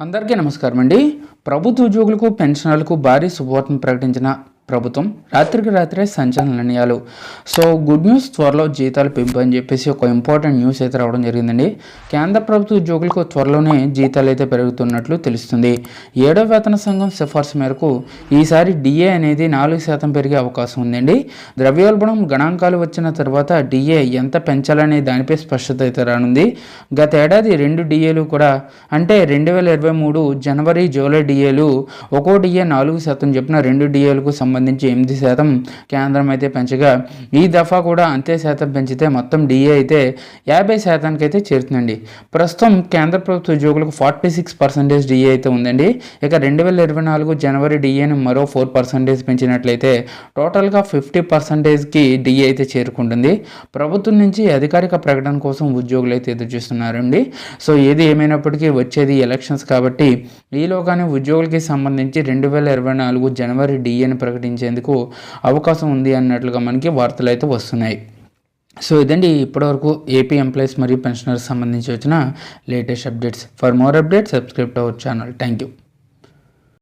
అందరికీ నమస్కారం అండి ప్రభుత్వ ఉద్యోగులకు పెన్షనర్లకు భారీ శుభవార్తను ప్రకటించిన ప్రభుత్వం రాత్రికి రాత్రే సంచలన నిర్ణయాలు. సో గుడ్ న్యూస్ త్వరలో జీతాలు పెంపు అని చెప్పేసి ఒక ఇంపార్టెంట్ న్యూస్ అయితే రావడం జరిగిందండి. కేంద్ర ప్రభుత్వ ఉద్యోగులకు త్వరలోనే జీతాలు అయితే పెరుగుతున్నట్లు తెలుస్తుంది. ఏడో వేతన సంఘం సిఫార్సు మేరకు ఈసారి డిఏ అనేది నాలుగు శాతం పెరిగే అవకాశం ఉందండి. ద్రవ్యోల్బణం గణాంకాలు వచ్చిన తర్వాత డిఏ ఎంత పెంచాలనే దానిపై స్పష్టత అయితే రానుంది. గతేడాది రెండు డిఏలు కూడా అంటే రెండు వేల ఇరవై మూడు జనవరి జూలై డిఏలు ఒక్కో డిఏ నాలుగు శాతం చెప్పిన రెండు డిఏలకు సంబంధించి ఎనిమిది శాతం కేంద్రం అయితే పెంచగా ఈ దఫా కూడా అంతే శాతం పెంచితే మొత్తం డిఏ అయితే యాభై శాతానికి అయితే చేరుతుందండి. ప్రస్తుతం కేంద్ర ప్రభుత్వ ఉద్యోగులకు ఫార్టీ సిక్స్ పర్సెంటేజ్ డిఏ అయితే ఉందండి. ఇక రెండు వేల ఇరవై నాలుగు జనవరి డిఏను మరో ఫోర్ పర్సెంటేజ్ పెంచినట్లయితే టోటల్గా ఫిఫ్టీ పర్సెంటేజ్కి డిఏ అయితే చేరుకుంటుంది. ప్రభుత్వం నుంచి అధికారిక ప్రకటన కోసం ఉద్యోగులు అయితే ఎదురు చూస్తున్నారండి. సో ఏది ఏమైనప్పటికీ వచ్చేది ఎలక్షన్స్ కాబట్టి ఈలోగానే ఉద్యోగులకి సంబంధించి రెండు వేల ఇరవై నాలుగు జనవరి డిఏని ప్రకటించేందుకు అవకాశం ఉంది అన్నట్లుగా మనకి వార్తలు అయితే వస్తున్నాయి. సో ఇదండి ఇప్పటివరకు ఏపీ ఎంప్లాయీస్ మరియు పెన్షనర్స్ సంబంధించి వచ్చిన latest updates for more updates subscribe to our channel thank you